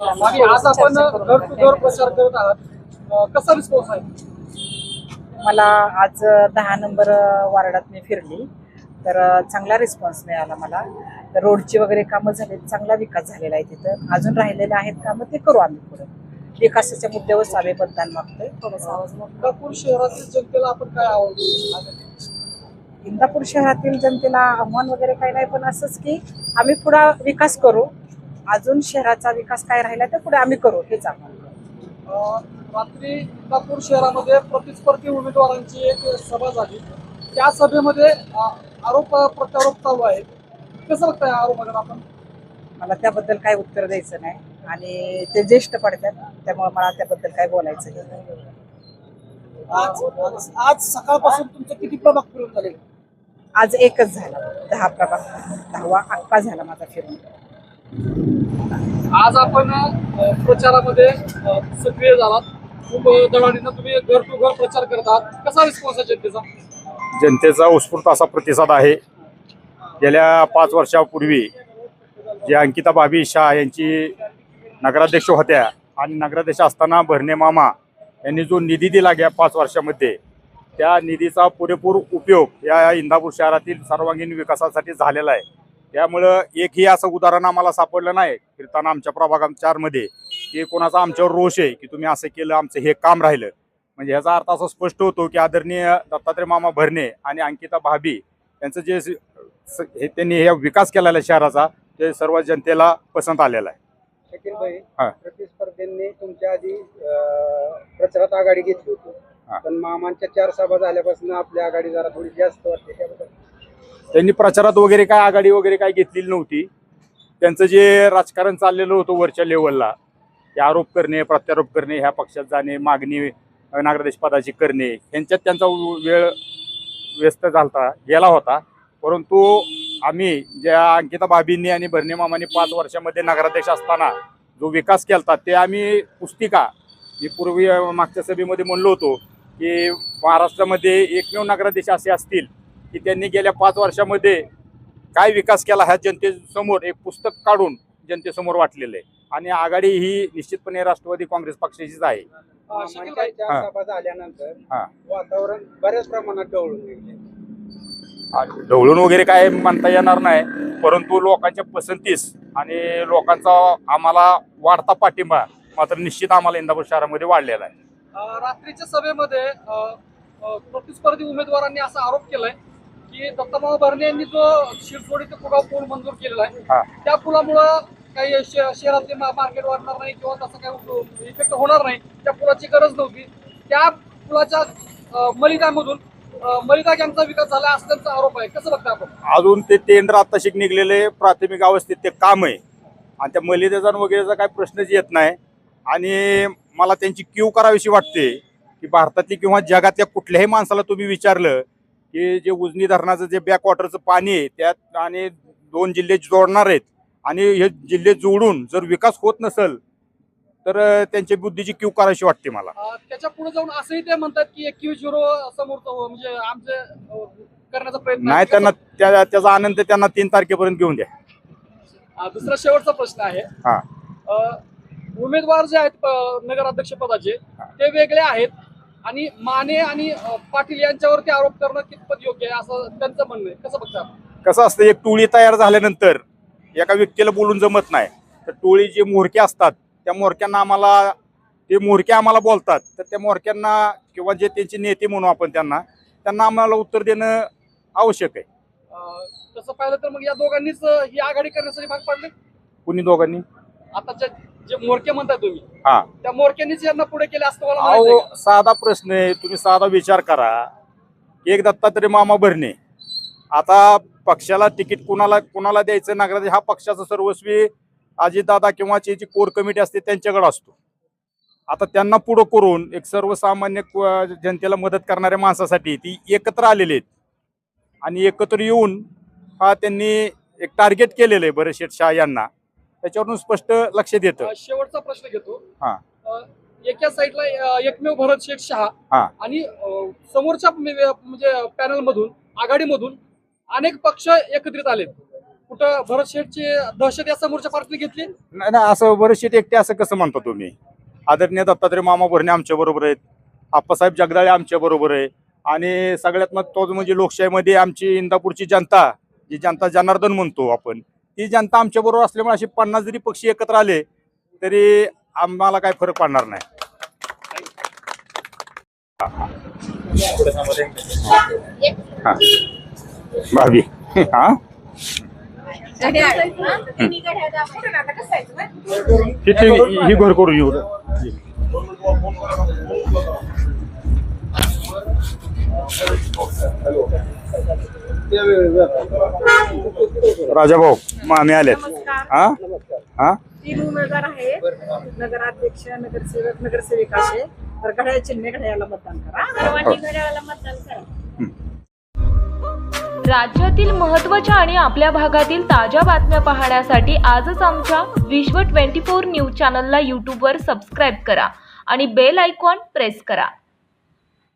आणि आज आपण घर टू घर प्रचार करत आहात. अं, कसा रिस्पॉन्स आहे? मला आज दहा नंबर वार्डात मी फिरली. तर चांगला रिस्पॉन्स मिळाला मला. तर रोडची वगैरे कामं झाली चांगला विकास झालेला आहे तिथं. अजून राहिलेले आहेत कामं ते करू आम्ही पुढे. विकासाच्या मुद्द्यावर आम्ही मतदान मागतोय. थोडंसं आवाज मोठा. इंदापूर शहरातील जनतेला आपण काय आव्हान इंदापूर शहरातील जनतेला आव्हान वगैरे काही नाही पण असंच की आम्ही पुढे विकास करू. अजून शहराचा विकास काय राहिला तर पुढे आम्ही करू हेच अं, रात्री इंदापूर शहरामध्ये प्रतिस्पर्धी उमेदवारांची एक सभा झाली. त्या सभेमध्ये आरोप प्रत्यारोप चालू आहे कसं बघताय आरोपाकडे आपण? मला त्याबद्दल काय उत्तर द्यायचं नाही. आणि ते ज्येष्ठ पडतात त्यामुळे मला त्याबद्दल काय बोलायचं नाही. आज आज- आज सकाळपासून तुमचे किती प्रभाग फिरून झाले? आज एकच झाला. दहा प्रभाग. दहावा अक्का झाला माझा फिरून. आज आपण प्रचारामध्ये सक्रिय झालात. खूप दळाडीनं तुम्ही घर टू घर प्रचार करत आहात. कसा रिस्पॉन्स आहे जनतेचा? जनतेचा उत्स्फूर्त असा प्रतिसाद आहे. गेल्या पाच वर्षापूर्वी जे अंकिता भाभी शाह यांची नगराध्यक्ष होत्या आणि नगराध्यक्ष असताना भरणे मामा यांनी जो निधी दिला गेल्या पाच वर्षामध्ये त्या निधीचा पुरेपूर उपयोग या इंदापूर शहरातील सर्वांगीण विकासासाठी झालेला आहे. त्यामुळं एकही असं उदाहरण आम्हाला सापडलं नाही. फिरताना आमच्या प्रभाग चारमध्ये की कोणाचा आमच्यावर रोष आहे की तुम्ही असं केलं आमचं हे काम राहिलं. म्हणजे ह्याचा अर्थ असा स्पष्ट होतो की आदरणीय दत्तात्रय मामा भरणे आणि अंकिता भाभी यांचं जे हे त्यांनी हे विकास केलेला आहे शहराचा ते सर्व जनतेला पसंत आलेला आहे. शकील भाई. प्रतिस्पर्ध्यांनी तुमच्या आधी प्रचारात आघाडी घेतली. होती. पण मामांच्या चार सभा झाल्यापासून आपली आघाडी जरा थोडी जास्त वाटते त्याबद्दल. त्यांनी प्रचारात वगैरे काय आघाडी वगैरे काय घेतलेली नव्हती. त्यांचं जे राजकारण चाललेलं होतं वरच्या लेवलला ते आरोप करणे प्रत्यारोप करणे ह्या पक्षात जाणे मागणी अ, पदाची करणे यांच्यात त्यांचा वेळ व्यस्त झालता गेला होता. परंतु आम्ही ज्या अंकिता भाभींनी आणि भरणे मामांनी पाच वर्षामध्ये नगराध्यक्ष असताना जो विकास केला ते आम्ही पुस्तिका मी पूर्वी मागच्या सभेमध्ये म्हणलो होतो की महाराष्ट्रामध्ये एकमेव नगराध्यक्ष असे असतील की त्यांनी गेल्या पाच वर्षामध्ये काय विकास केला ह्या जनतेसमोर एक पुस्तक काढून जनतेसमोर वाटलेलं आहे आणि आघाडी ही निश्चितपणे राष्ट्रवादी काँग्रेस पक्षाचीच आहे हा. झाल्यानंतर हा. वातावरण बऱ्याच प्रमाणात ढवळून वगैरे काय म्हणता येणार नाही परंतु लोकांच्या पसंतीस आणि लोकांचा आम्हाला वाढता पाठिंबा मात्र निश्चित आम्हाला इंदापूर शहरामध्ये वाढलेला आहे रात्रीच्या सभेमध्ये प्रतिस्पर्धी उमेदवारांनी असा आरोप केलाय की दत्ताभाऊ भरणे यांनी जो शिरसोडी ते कुगाव पूल मंजूर केलेला हा. आहे त्या पुलामुळं काही श- शहरातले मा- मार्केट वाढणार नाही किंवा तसं काही इफेक्ट होणार नाही त्या पुलाची गरज नव्हती. त्या पुलाच्या अ, मलिदामधून अ, मलिदा यांचा विकास झाला असल्याचा आरोप आहे. कसं बघता आपण? अजून ते टेंडर आत्ताशिक निघलेले प्राथमिक अवस्थेत ते काम आहे. आणि त्या मलिदेजन वगैरेचा काही प्रश्नच येत नाही. आणि मला त्यांची क्यू करावीशी वाटते की भारतातली किंवा जगातल्या कुठल्याही माणसाला तुम्ही विचारलं की जे उजनी धरणाचं जे बॅकवॉटरचं पाणी आहे त्यात आणि दोन जिल्हे जोडणार आहेत. आणि हे जिल्हे जोडून जर विकास होत नसेल तर अं, त्यांच्या बुद्धीची क्यू करावीशी वाटते मला. त्याच्या पुढे जाऊन असंही ते म्हणतात की एकवीस झिरो समोर म्हणजे आमचे करण्याचा प्रयत्न. नाही त्यांना त्या त्याचा आनंद त्यांना तीन तारखेपर्यंत घेऊन द्या. दुसरा शेवटचा प्रश्न आहे. हा. उमेदवार जे आहेत नगराध्यक्ष पदाचे ते वेगळे आहेत. आणि माने आणि पाटील यांच्यावरती आरोप करणं कितपत योग्य आहे असं त्यांचं म्हणणं आहे. कसं बघता? कसं असतं एक टोळी तयार झाल्यानंतर एका व्यक्तीला बोलून जमत नाही. तर टोळी जे मोहरके असतात त्या मोहरक्यांना आम्हाला ते मोहरके आम्हाला बोलतात तर त्या मोहरक्यांना किंवा जे त्यांचे नेते म्हणू आपण त्यांना त्यांना आम्हाला उत्तर देणं आवश्यक आहे. तसं पाहिलं तर मग या दोघांनीच ही आघाडी करण्यासाठी भाग पाडले? कुणी दोघांनी? आता जे मोरके म्हणताय तुम्ही हा. त्या मोरक्यांनीच यांना पुढे केले असतं मला अहो साधा प्रश्न आहे तुम्ही साधा विचार करा. एक दत्तात्रय मामा भरणे. आता पक्षाला तिकीट कुणाला कुणाला द्यायचं नगराध्यक्ष हा पक्षाचा सर्वस्वी अजितदादा किंवा जी जी कोर कमिटी असते त्यांच्याकडे असतो. आता त्यांना पुढं करून एक सर्वसामान्य क- जनतेला मदत करणाऱ्या माणसासाठी ती एकत्र आलेले आहेत. आणि एकत्र येऊन हा त्यांनी एक टार्गेट केलेलं आहे बरेच शेठ शाह यांना. त्याच्यावरून स्पष्ट लक्ष देतं. शेवटचा प्रश्न घेतो. हा. अ, एका साईडला अ, एकमेव भरत शेठ शहा हा. आणि अ, समोरच्या मे- म्हणजे पॅनल मधून आघाडीमधून अनेक पक्ष एकत्रित आलेत. कुठं भरत शेठची दहशत या समोरच्या पार्टीने घेतली? नाही नाही, असं बरेचसे एकटे असं कसं म्हणता तुम्ही? आदरणीय दत्तात्रय मामा भरणे आमच्या बरोबर आहेत. आप्पासाहेब जगदाळे आमच्या बरोबर आहे. आणि सगळ्यात मग तोच म्हणजे लोकशाहीमध्ये आमची इंदापूरची जनता जी जनता जनार्दन म्हणतो आपण ती जनता आमच्या बरोबर असल्यामुळे असे पन्नास जरी पक्षी एकत्र आले तरी आम्हाला काय फरक पडणार नाही. भाभी. हा? ही ही- ही घर करून येऊ. राजा भाऊ मामी आलेत. नमस्कार. हा? हा? तीन उमेदवार आहेत नगराध्यक्ष नगरसेवक नगरसेविका असे. तर घड्याळ चिन्ह घड्याळाला मतदान करा. राज्यातील महत्त्वाच्या आणि आपल्या भागातील ताज्या बातम्या पाहण्यासाठी आजच आमच्या विश्व 24 न्यूज चॅनलला यूट्यूबवर सबस्क्राईब करा आणि बेल आयकॉन प्रेस करा.